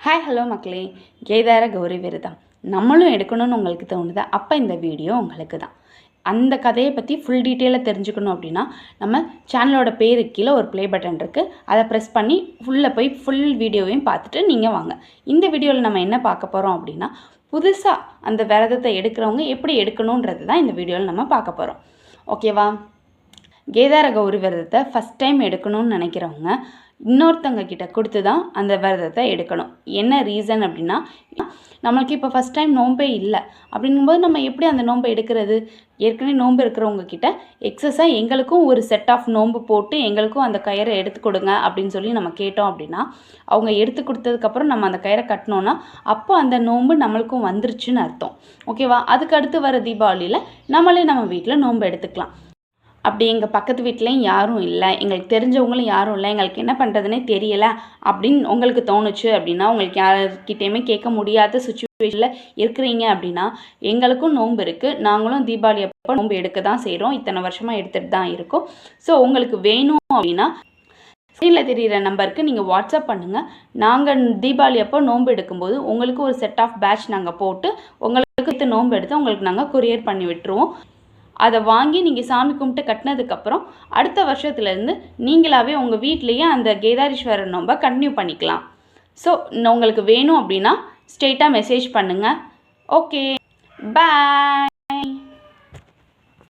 Hi hello மக்களே. கேதார கௌரி விரதம். நம்மளும் எடுக்கணும்னு உங்களுக்கு தோணுது? அப்போ இந்த வீடியோ உங்களுக்கு தான் அந்த கதையை பற்றி ஃபுல் டீட்டெயிலாக தெரிஞ்சுக்கணும் அப்படின்னா நம்ம சேனலோட பேருக்கு கீழே ஒரு ப்ளே பட்டன் இருக்குது அதை ப்ரெஸ் பண்ணி ஃபுல்லாக போய் ஃபுல் வீடியோவையும் பார்த்துட்டு நீங்கள் வாங்க. இந்த வீடியோவில் நம்ம என்ன பார்க்க போகிறோம் அப்படின்னா புதுசாக அந்த விரதத்தை எடுக்கிறவங்க எப்படி எடுக்கணுன்றது தான் இந்த வீடியோவில் நம்ம பார்க்க போகிறோம் ஓகேவா கேதார கௌரி விரதத்தை ஃபஸ்ட் டைம் எடுக்கணும்னு நினைக்கிறவங்க இன்னொருத்தங்க கிட்ட கொடுத்து தான் அந்த விரதத்தை எடுக்கணும். என்ன ரீசன் அப்படின்னா நம்மளுக்கு இப்போ ஃபஸ்ட் டைம் நோன்பே இல்லை. அப்படிங்கும்போது நம்ம எப்படி அந்த நோன்பை எடுக்கிறது? ஏற்கனவே நோன்பு இருக்கிறவங்க கிட்ட எக்ஸஸாக எங்களுக்கும் ஒரு செட் ஆஃப் நோன்பு போட்டு எங்களுக்கும் அந்த கயிறை எடுத்து கொடுங்க அப்படின்னு சொல்லி நம்ம கேட்டோம் அப்படின்னா அவங்க எடுத்து கொடுத்ததுக்கப்புறம் நம்ம அந்த கயிறை கட்டினோன்னா அப்போ அந்த நோன்பு நம்மளுக்கும் வந்துருச்சுன்னு அர்த்தம். ஓகேவா அதுக்கு அடுத்து வர தீபாவளியில் நம்மளே நம்ம வீட்டில் நோன்பு எடுத்துக்கலாம். அப்படி எங்கள் பக்கத்து வீட்லேயும் யாரும் இல்லை. எங்களுக்கு தெரிஞ்சவங்களும் யாரும் இல்லை. எங்களுக்கு என்ன பண்ணுறதுனே தெரியல. அப்படின்னு உங்களுக்கு தோணுச்சு அப்படின்னா உங்களுக்கு யார்கிட்டேயுமே கேட்க முடியாத சுச்சுவேஷனில் இருக்கிறீங்க அப்படின்னா எங்களுக்கும் நோன்பு இருக்குது நாங்களும் தீபாவளி அப்போ நோன்பு எடுக்க தான் செய்கிறோம் இத்தனை வருஷமாக எடுத்துகிட்டு தான் இருக்கோம். ஸோ உங்களுக்கு வேணும் அப்படின்னா ஸ்க்ரீனில் தெரிகிற நம்பருக்கு நீங்கள் வாட்ஸ்அப் பண்ணுங்கள் நாங்கள் தீபாவளி அப்போ நோன்பு எடுக்கும்போது உங்களுக்கு ஒரு செட் ஆஃப் பேட்ச் நாங்கள் போட்டு உங்களுக்கு நோன்பு எடுத்து உங்களுக்கு நாங்கள் கொரியர் பண்ணி விட்டுருவோம். அதை வாங்கி நீங்கள் சாமி கும்பிட்டு கட்டினதுக்கப்புறம் அடுத்த வருஷத்துலேருந்து நீங்களாகவே உங்கள் வீட்லேயே அந்த கேதாரீஸ்வரர் நோம்பை கண்டினியூ பண்ணிக்கலாம். ஸோ உங்களுக்கு வேணும் அப்படின்னா ஸ்ட்ரெயிட்டாக மெசேஜ் பண்ணுங்கள் ஓகே பாய்